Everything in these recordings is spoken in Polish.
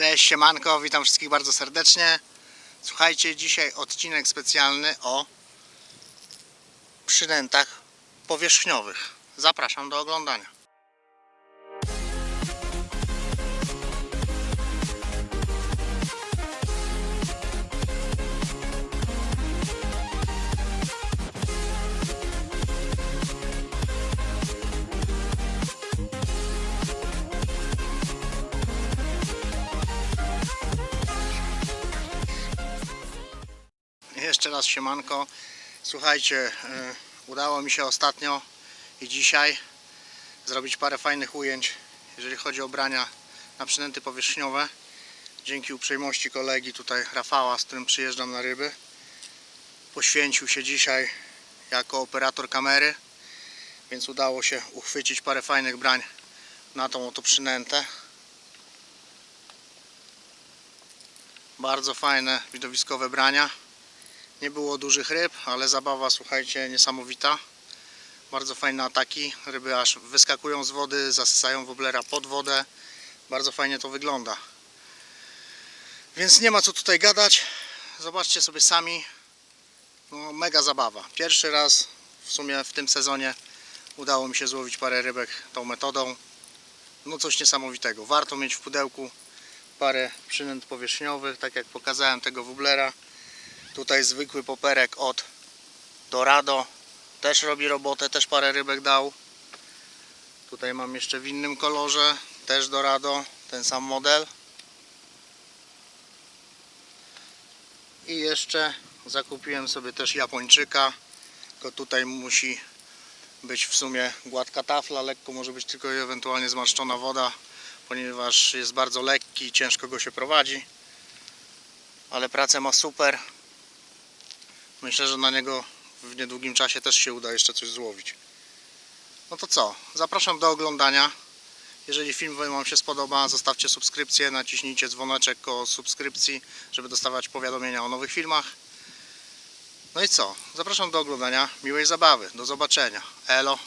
Cześć, siemanko, witam wszystkich bardzo serdecznie. Słuchajcie, dzisiaj odcinek specjalny o przynętach powierzchniowych. Zapraszam do oglądania. Raz siemanko. Słuchajcie, e, udało mi się ostatnio i dzisiaj zrobić parę fajnych ujęć, jeżeli chodzi o brania na przynęty powierzchniowe. Dzięki uprzejmości kolegi tutaj Rafała, z którym przyjeżdżam na ryby. Poświęcił się dzisiaj jako operator kamery, więc udało się uchwycić parę fajnych brań na tą oto przynętę. Bardzo fajne widowiskowe brania. Nie było dużych ryb, ale zabawa, słuchajcie, niesamowita. Bardzo fajne ataki. Ryby aż wyskakują z wody, zasysają woblera pod wodę. Bardzo fajnie to wygląda. Więc nie ma co tutaj gadać. Zobaczcie sobie sami. No, mega zabawa. Pierwszy raz w sumie w tym sezonie udało mi się złowić parę rybek tą metodą. No coś niesamowitego. Warto mieć w pudełku parę przynęt powierzchniowych, tak jak pokazałem tego woblera. Tutaj zwykły poperek od Dorado. Też robi robotę, też parę rybek dał. Tutaj mam jeszcze w innym kolorze, też Dorado, ten sam model. I jeszcze zakupiłem sobie też Japończyka. Tylko tutaj musi być w sumie gładka tafla, lekko może być tylko ewentualnie zmarszczona woda, ponieważ jest bardzo lekki i ciężko go się prowadzi. Ale pracę ma super. Myślę, że na niego w niedługim czasie też się uda jeszcze coś złowić. No to co? Zapraszam do oglądania. Jeżeli film Wam się spodoba, zostawcie subskrypcję, naciśnijcie dzwoneczek o subskrypcji, żeby dostawać powiadomienia o nowych filmach. No i co? Zapraszam do oglądania. Miłej zabawy. Do zobaczenia. Elo.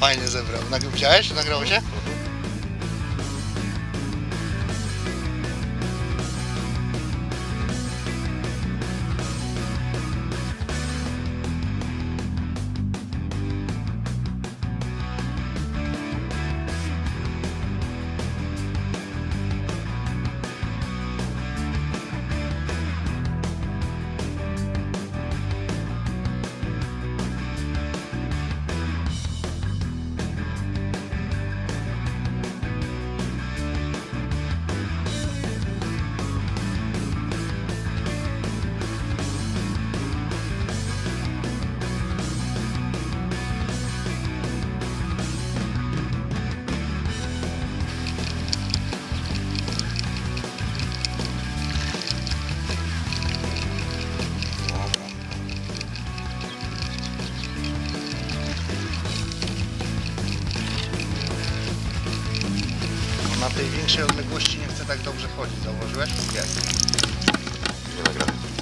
Fajnie zebrał. Nagry- Widziałeś? Nagrało się? Tej większej odległości nie chce tak dobrze chodzić. Zauważyłeś? Jest. Nie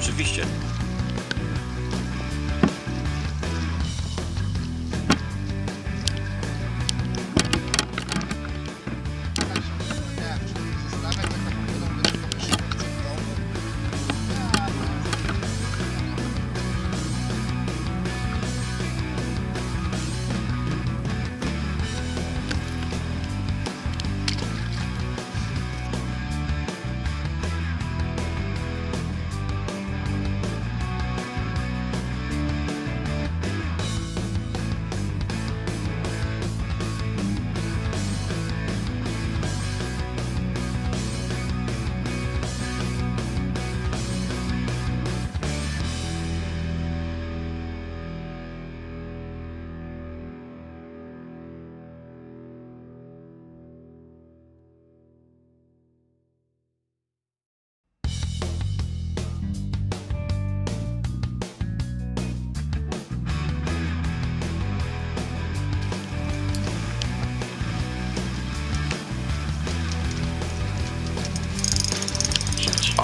Oczywiście.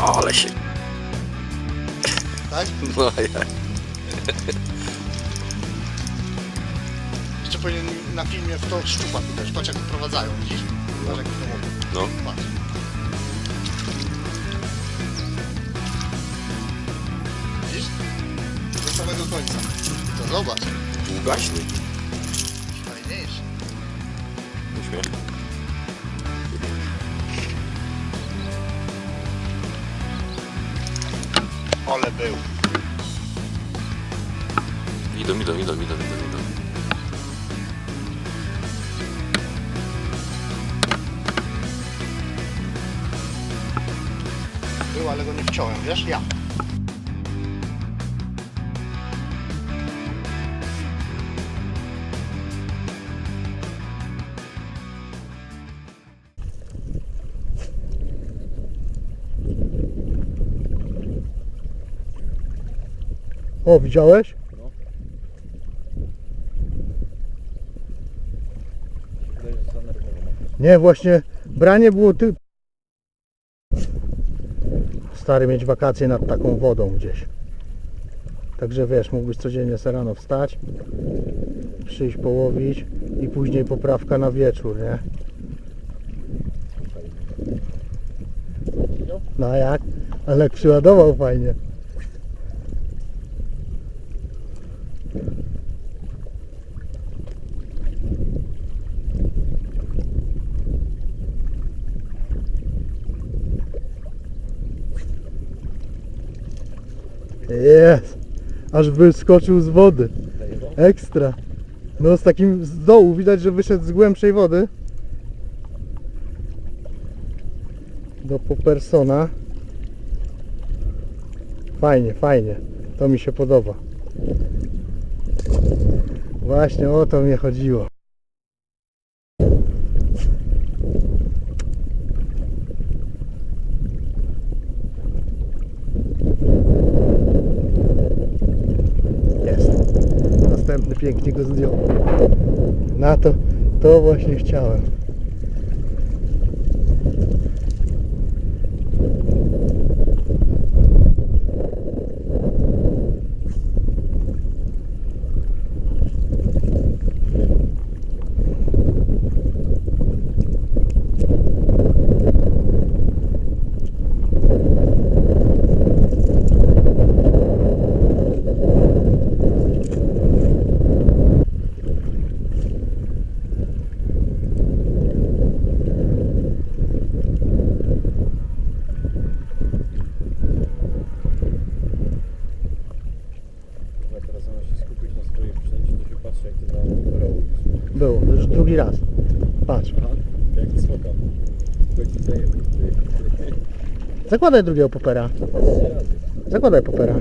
Ale się... Tak? No jak? Jeszcze powinien na filmie w to szczupa widać. Patrz jak wyprowadzają, widzisz? Patrz jak to. No. Patrz. Widzisz? Do samego końca. To zobacz. Ugaśnie. Fajniejszy. Uśmiech. Ole był. Idą, idą, idą, idą, idą, idą. Był, ale go nie wciąłem, wiesz? Ja. O, widziałeś? Nie, właśnie branie było ty... Stary mieć wakacje nad taką wodą gdzieś. Także wiesz, mógłbyś codziennie se rano wstać, przyjść połowić i później poprawka na wieczór, nie? No jak? Ale przyładował fajnie. Jest! Aż wyskoczył z wody. Ekstra. No z takim z dołu widać, że wyszedł z głębszej wody. Do Popersona. Fajnie, fajnie. To mi się podoba. Właśnie o to mnie chodziło. Jest. Następny pięknie go zdjął. Na to, to właśnie chciałem. Jak teraz zamiast się skupić na swojej przynęcie, to się patrzy jak to na robisz. Było, już drugi raz. Patrz. Jak to smoka. Zakładaj drugiego popera. Zakładaj popera.